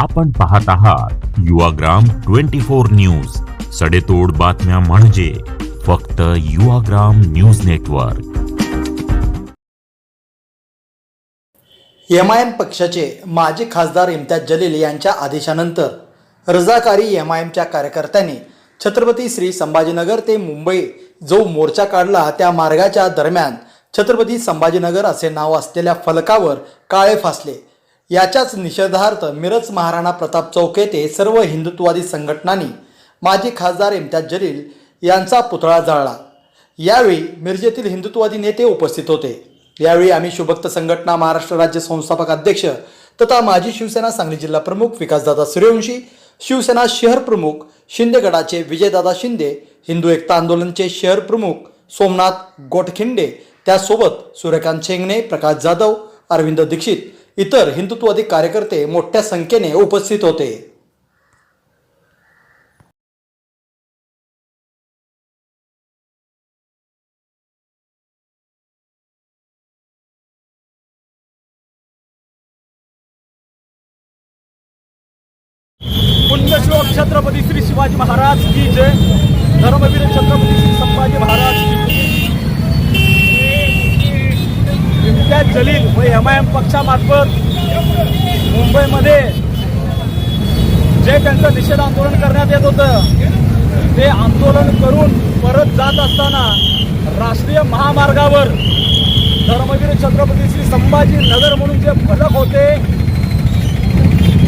आपण पाहत आहात युवाग्राम ट्वेंटी फोर न्यूज. सडेतोड बातम्या म्हणजे फक्त Yuvagram news network. M I M पक्षाचे माजी खासदार इम्तियाज जलील यांच्या आदेशानंतर रजाकारी एम आय एमच्या कार्यकर्त्यांनी छत्रपती श्री संभाजीनगर ते मुंबई जो मोर्चा काढला त्या मार्गाच्या दरम्यान छत्रपती संभाजीनगर असे नाव असलेल्या फलकावर काळे फासले. याच्याच निषेधार्थ मिरज महाराणा प्रताप चौक येथे सर्व हिंदुत्ववादी संघटनांनी माजी खासदार इम्तियाज जलील यांचा पुतळा जाळला. यावेळी मिरजेतील हिंदुत्ववादी नेते उपस्थित होते. यावेळी आम्ही शुभक्त संघटना महाराष्ट्र राज्य संस्थापक अध्यक्ष तथा माजी शिवसेना सांगली जिल्हा प्रमुख विकासदादा सूर्यवंशी शिवसेना शहर प्रमुख शिंदे गटाचे विजयदादा शिंदे हिंदू एकता आंदोलनचे शहर प्रमुख सोमनाथ गोटखिंडे त्यासोबत सूर्यकांत शेंगणे प्रकाश जाधव अरविंद दीक्षित इतर हिंदुत्ववादी कार्यकर्ते मोठ्या संख्येने उपस्थित होते. पुण्यश्लोक छत्रपती श्री शिवाजी महाराज की जय. धर्मवीर छत्रपती श्री संभाजी महाराज की इम्तियाज जलील व एम आय एम पक्षामार्फत मुंबईमध्ये जे त्यांचं निषेध आंदोलन करण्यात येत होतं ते आंदोलन करून परत जात असताना राष्ट्रीय महामार्गावर धर्मवीर छत्रपती श्री संभाजी नगर म्हणून जे फलक होते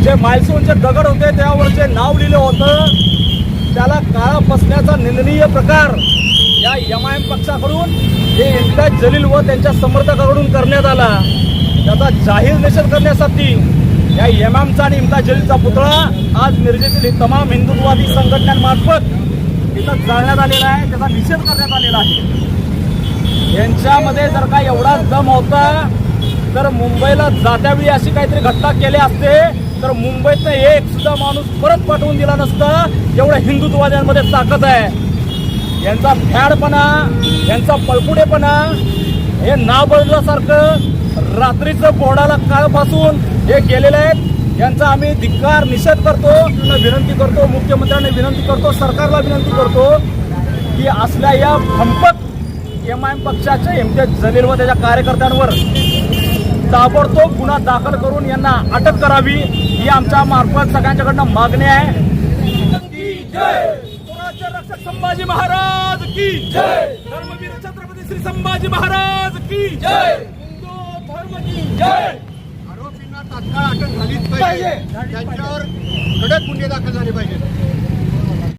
जे मायसूनचे दगड होते त्यावर जे नाव लिहिलं होतं त्याला काळा फसण्याचा निंदनीय प्रकार या एम आय एम पक्षाकडून हे इम्तियाज जलील व त्यांच्या समर्थकाकडून करण्यात आला. त्याचा जाहीर निषेध करण्यासाठी या एम एमचा आणि इम्तियाज जलीलचा पुतळा आज मिरजेतील हे तमाम हिंदुत्ववादी संघटनांमार्फत तिथं जाळण्यात आलेला आहे. त्याचा निषेध करण्यात आलेला आहे. यांच्यामध्ये जर का एवढा दम होता तर मुंबईला जात्यावेळी अशी काहीतरी घटना केली असते तर मुंबईतनं एक सुद्धा माणूस परत पाठवून दिला नसता. एवढं हिंदुत्ववाद्यांमध्ये ताकद आहे. यांचा फॅडपणा यांचा पळपुडेपणा हे नाव बदलल्यासारखं रात्रीचं बोर्डाला काळपासून हे गेलेले आहेत यांचा आम्ही धिक्कार निषेध करतो त्यांना विनंती करतो मुख्यमंत्र्यांना विनंती करतो सरकारला विनंती करतो की असल्या या भंपक एम आय एम पक्षाच्या इम्तियाज जलील व त्याच्या कार्यकर्त्यांवर ताबडतोब गुन्हा दाखल करून यांना अटक करावी ही आमच्या मार्फत सगळ्यांच्याकडनं मागणी आहे की जय स्वराज्य रक्षक संभाजी महाराज की जय! धर्मवीर छत्रपती श्री संभाजी महाराज की जय! हिंदू धर्म की जय! आरोपींना तात्काळ अटक झालीच पाहिजे. त्यांच्यावर कडक गुन्हे दाखल झाले पाहिजेत.